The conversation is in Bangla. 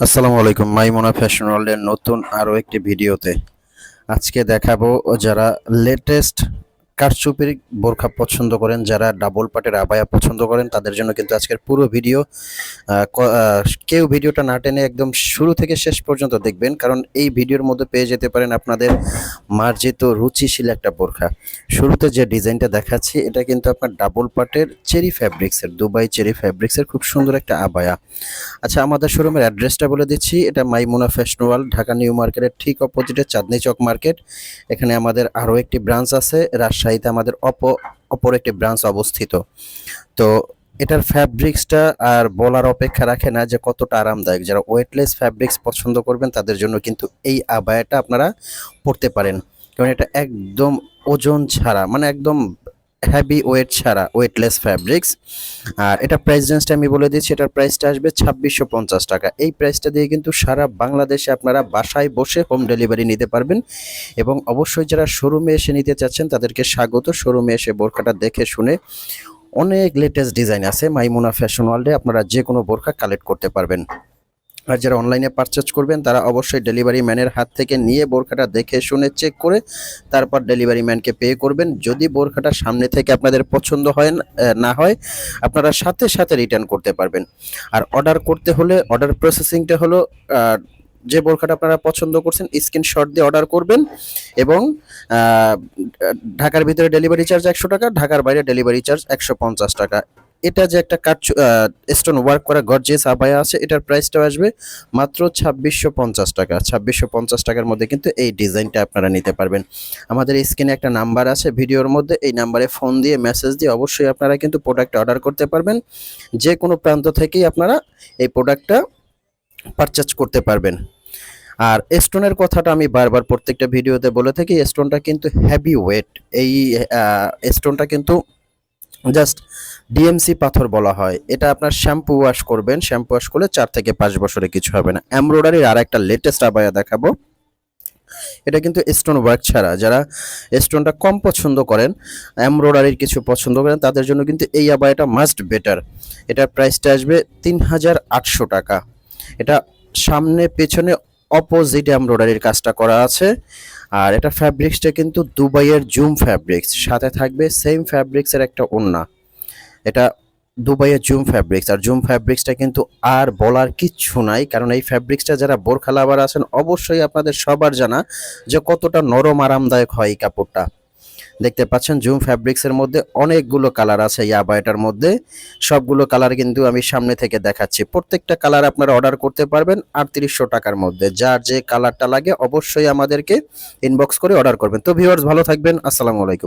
আসসালামু আলাইকুম, মাইমোনা ফ্যাশন ওয়ার্ল্ডের নতুন আরও একটি ভিডিওতে। আজকে দেখাবো যারা লেটেস্ট কারচুপির বোরখা পছন্দ করেন, যারা ডাবল পাটের আবায়া পছন্দ করেন, তাদের জন্য কিন্তু আজকের পুরো ভিডিও কেউ ভিডিওটা না টেনে একদম শুরু থেকে শেষ পর্যন্ত দেখবেন, কারণ এই ভিডিওর মধ্যে পেয়ে যেতে পারেন আপনাদের মার্জিত, রুচিশীল একটা বোরখা। শুরুতে যে ডিজাইনটা দেখাচ্ছি, এটা কিন্তু আপনার ডাবল পার্টের চেরি ফ্যাব্রিক্সের দুবাই চেরি ফ্যাব্রিক্সের খুব সুন্দর একটা আবায়া। আচ্ছা আমাদের শোরুমের অ্যাড্রেসটা বলে দিচ্ছি। এটা Maimuna fashion world Dhaka new মার্কেটের ঠিক অপোজিটে চাঁদনি চক মার্কেট এখানে আমাদের আরও একটি ব্রাঞ্চ আছে, রাজশাহীতে আমাদের অপ, অপর একটি ব্রাঞ্চ অবস্থিত। তো এটার ফ্যাব্রিক্সটা আর বলার অপেক্ষা রাখে না যে কতটা আরামদায়ক। যারা ওয়েটলেস ফ্যাব্রিক্স পছন্দ করবেন, তাদের জন্য কিন্তু এই আবায়াটা আপনারা পরতে পারেন। কারণ এটা একদম ওজন ছাড়া মানে একদম হ্যাভি ওয়েট ছাড়া ওয়েটলেস ফ্যাব্রিক্স আর এটা প্রাইস রেঞ্জটা আমি বলে দিচ্ছি, এটার প্রাইসটা আসবে ছাব্বিশশো পঞ্চাশ টাকা। এই প্রাইসটা দিয়ে কিন্তু সারা বাংলাদেশে আপনারা বাসায় বসে হোম ডেলিভারি নিতে পারবেন। এবং অবশ্যই যারা শোরুমে এসে নিতে চাচ্ছেন, তাদেরকে স্বাগত। শোরুমে এসে বোরখাটা দেখে শুনে অনেক লেটেস্ট ডিজাইন আছে মাইমুনা ফ্যাশন ওয়ার্ল্ডে আপনারা যে কোনো বোরখা কালেক্ট করতে পারবেন। আর যারা অনলাইনে পারচেজ করবেন, তারা অবশ্যই ডেলিভারি ম্যানের হাত থেকে নিয়ে বোরখাটা দেখে শুনে চেক করে, তারপর ডেলিভারি ম্যানকে পে করবেন। যদি বোরখাটা সামনে থেকে আপনাদের পছন্দ হয় না- হয়, আপনারা সাথে সাথে রিটার্ন করতে পারবেন। আর অর্ডার করতে হলে অর্ডার প্রসেসিংটা হলো যে বোরখাটা আপনারা পছন্দ করছেন স্ক্রিনশট দিয়ে অর্ডার করবেন এবং ঢাকার ভিতরে ডেলিভারি চার্জ একশো টাকা, ঢাকার বাইরে ডেলিভারি চার্জ একশো পঞ্চাশ টাকা। এটা যে একটা কাট স্টোন ওয়ার্ক করা গর্জিয়াস আবায়া আছে, এটার প্রাইসটাও আসবে মাত্র ছাব্বিশশো পঞ্চাশ টাকা। ছাব্বিশশো পঞ্চাশ টাকার মধ্যে কিন্তু এই ডিজাইনটা আপনারা নিতে পারবেন। আমাদের স্ক্রিনে একটা নাম্বার আছে, ভিডিওর মধ্যে এই নাম্বারে ফোন দিয়ে মেসেজ দিয়ে অবশ্যই আপনারা কিন্তু প্রোডাক্ট অর্ডার করতে পারবেন। যে কোনো প্রান্ত থেকেই আপনারা এই প্রোডাক্টটা পারচেজ করতে পারবেন। আর স্টোনের কথাটা আমি বারবার প্রত্যেকটা ভিডিওতে বলে থাকি স্টোনটা কিন্তু হেভি ওয়েট এই স্টোনটা কিন্তু জাস্ট ডিএমসি পাথর বলা হয়। এটা আপনার শ্যাম্পু ওয়াশ করবেন। শ্যাম্পু ওয়াশ করলে চার থেকে পাঁচ বছরে কিছু হবে না। এমব্রয়ডারির আর একটা লেটেস্ট আবায়া দেখাবো। এটা কিন্তু স্টোন ওয়ার্ক ছাড়া। যারা স্টোনটা কম পছন্দ করেন এমব্রয়ডারির কিছু পছন্দ করেন, তাদের জন্য কিন্তু এই আবায়াটা মাস্ট বেটার এটার প্রাইসটা আসবে তিন হাজার আটশো টাকা। এটা সামনে, পেছনে অপোজিট এমব্রয়ডারির কাজটা করা আছে। আর এটা ফ্যাব্রিক্সটা কিন্তু দুবাইয়ের জুম ফ্যাব্রিক্স সাথে থাকবে সেম ফ্যাব্রিক্সের একটা ওড়না। এটা দুবাইয়ের জুম ফ্যাব্রিক্স আর জুম ফ্যাব্রিক্সটা কিন্তু আর বলার কিচ্ছু নাই, কারণ এই ফ্যাব্রিক্সটা যারা বোরখা লাভার আছেন, অবশ্যই আপনাদের সবার জানা যে কতটা নরম, আরামদায়ক হয় এই কাপড়টা। দেখতে পাচ্ছেন জুম ফ্যাব্রিক্সের মধ্যে অনেকগুলো কালার আছে এই আবায়াটার মধ্যে। সবগুলো কালার কিন্তু আমি সামনে থেকে দেখাচ্ছি। প্রত্যেকটা কালার আপনারা অর্ডার করতে পারবেন আটত্রিশশো টাকার মধ্যে। যার যে কালারটা লাগে অবশ্যই আমাদেরকে ইনবক্স করে অর্ডার করবেন। তো ভিউয়ার্স ভালো থাকবেন, আসসালামু আলাইকুম।